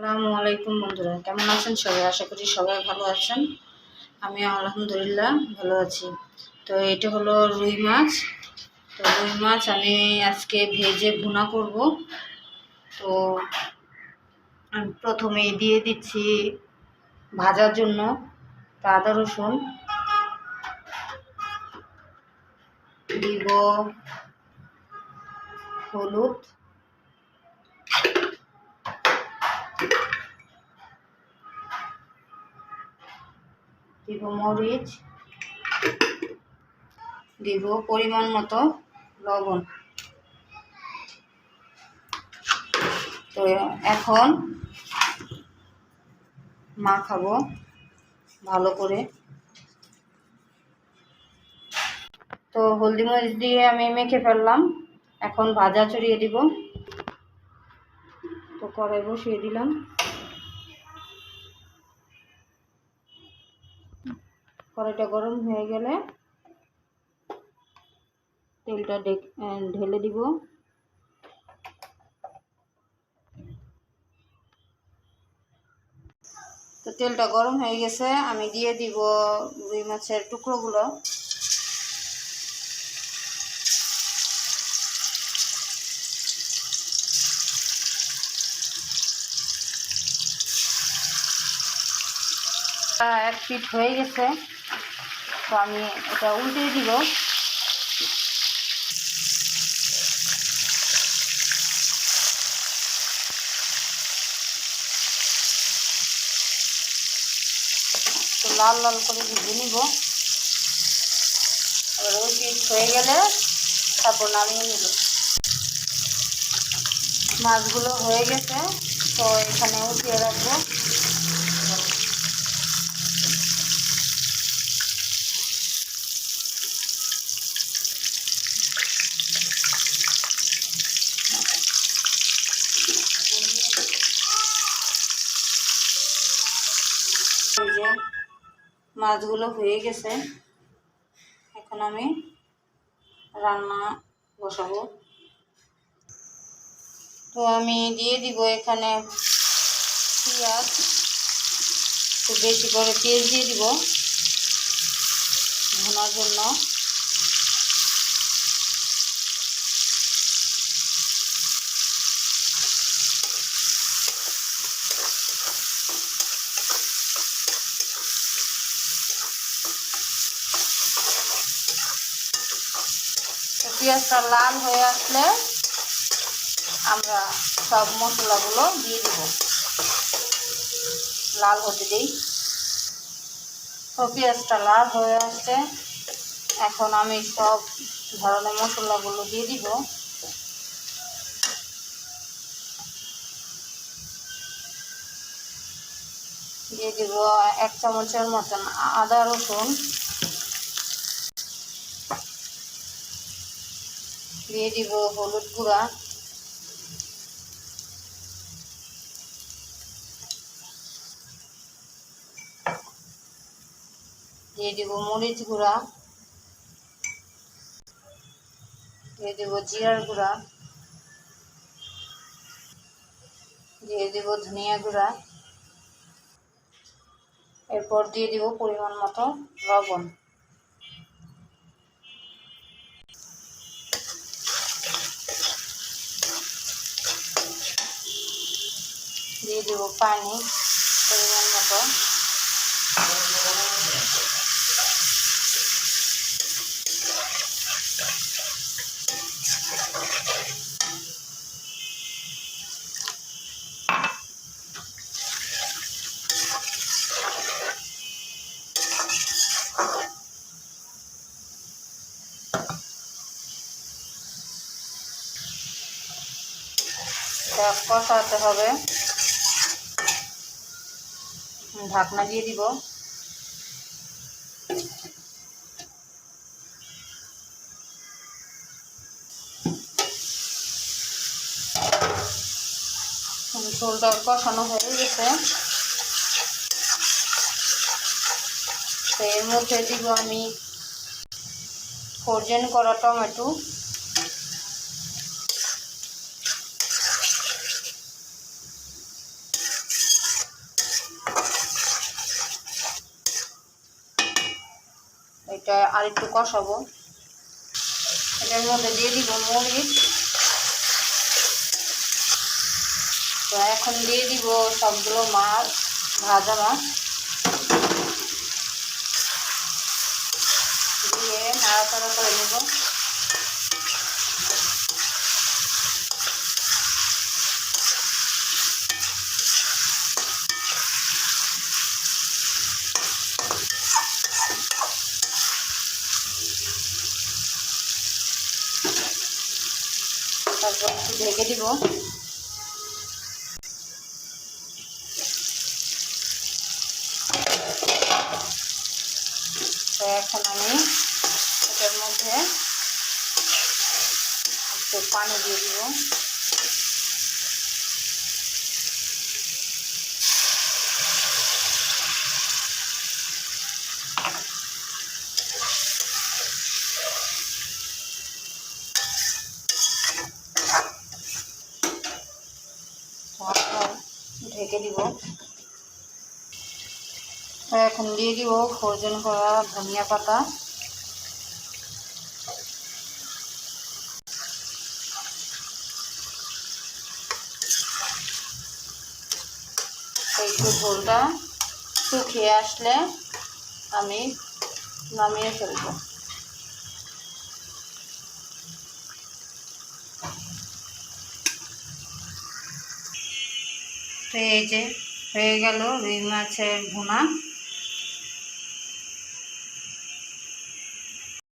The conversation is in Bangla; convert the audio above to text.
আসসালামু আলাইকুম বন্ধুরা, কেমন আছেন সবাই? আশা করি সবাই ভালো আছেন। আমি আলহামদুলিল্লাহ ভালো আছি। তো এটা হলো রুই মাছ। তো রুই মাছ আমি আজকে ভেজে ভুনা করব। তো প্রথমে দিয়ে দিচ্ছি ভাজার জন্য আদা, রসুন। দিব হলুদ। দিব মরিচ, দিব পরিমাণ মতো লবণ। তো এখন মাখাবো ভালো করে। তো হলদি মরিচ দিয়ে আমি মেখে ফেললাম। এখন ভাজা চড়িয়ে দিব। তো কড়াই বসিয়ে দিলাম। কড়াইটা গরম হয়ে গেলে তেলটা ঢেলে দিব। তো তেলটা গরম হয়ে গেছে, আমি দিয়ে দিব রুই মাছের টুকরোগুলো। এক পিট হয়ে গেছে। তো আমি এটা উল্টে দিব। তো লাল লাল করে ভেজে নিব। এবার ওই পিঠ হয়ে গেলে তারপর নামিয়ে নিব। মাছগুলো হয়ে গেছে, তো এখানে উঠিয়ে রাখব এই যে মাছগুলো হয়ে গেছে। এখন আমি রান্না বসাবো। তো আমি দিয়ে দিব এখানে পেঁয়াজ। একটু বেশি করে পেঁয়াজ দিয়ে দিব। ধোনার জন্য। পেঁয়াজটা লাল হয়ে আসলে আমরা সব মশলাগুলো দিয়ে দিব। লাল হতে দিই। তো পেঁয়াজটা লাল হয়ে আসছে এখন আমি সব ধরনের মশলাগুলো দিয়ে দিব। দিয়ে দিব এক চামচের মতন আদা রসুন। দিয়ে দিব হলুদ গুঁড়া। দিয়ে দিব মরিচ গুঁড়া। দিয়ে দিব জিরার গুঁড়া। দিয়ে দিব ধনিয়া গুঁড়া। এরপর দিয়ে দিব পরিমাণ মতো লবণ। দিয়ে দেবো পানি পরিমাণ মতো। কষাতে হবে। ঢাকনা দিয়ে দিব। ঝোলটা কষানো হয়ে গেছে। তো এর মধ্যে দিব আমি ফোরজেন করা টমেটো। এটা আর একটু কষাবো। এটার মধ্যে দিয়ে দিব মরিচ। তো এখন দিয়ে দিব সবগুলো মাছ ভাজা মাছ দিয়ে নাড়াচাড়া করে নেব তারপর একটু ঢেকে দিব। এখন আমি এটার মধ্যে একটু পানি দিয়ে দিব তারপর ঢেকে দিব। তো এখন দিয়ে দিব ফোরজন করা ধনিয়া পাতা। একটু ঝোলটা শুকিয়ে আসলে আমি নামিয়ে ফেলব। তো হয়ে গেল রুই মাছের ভুনা।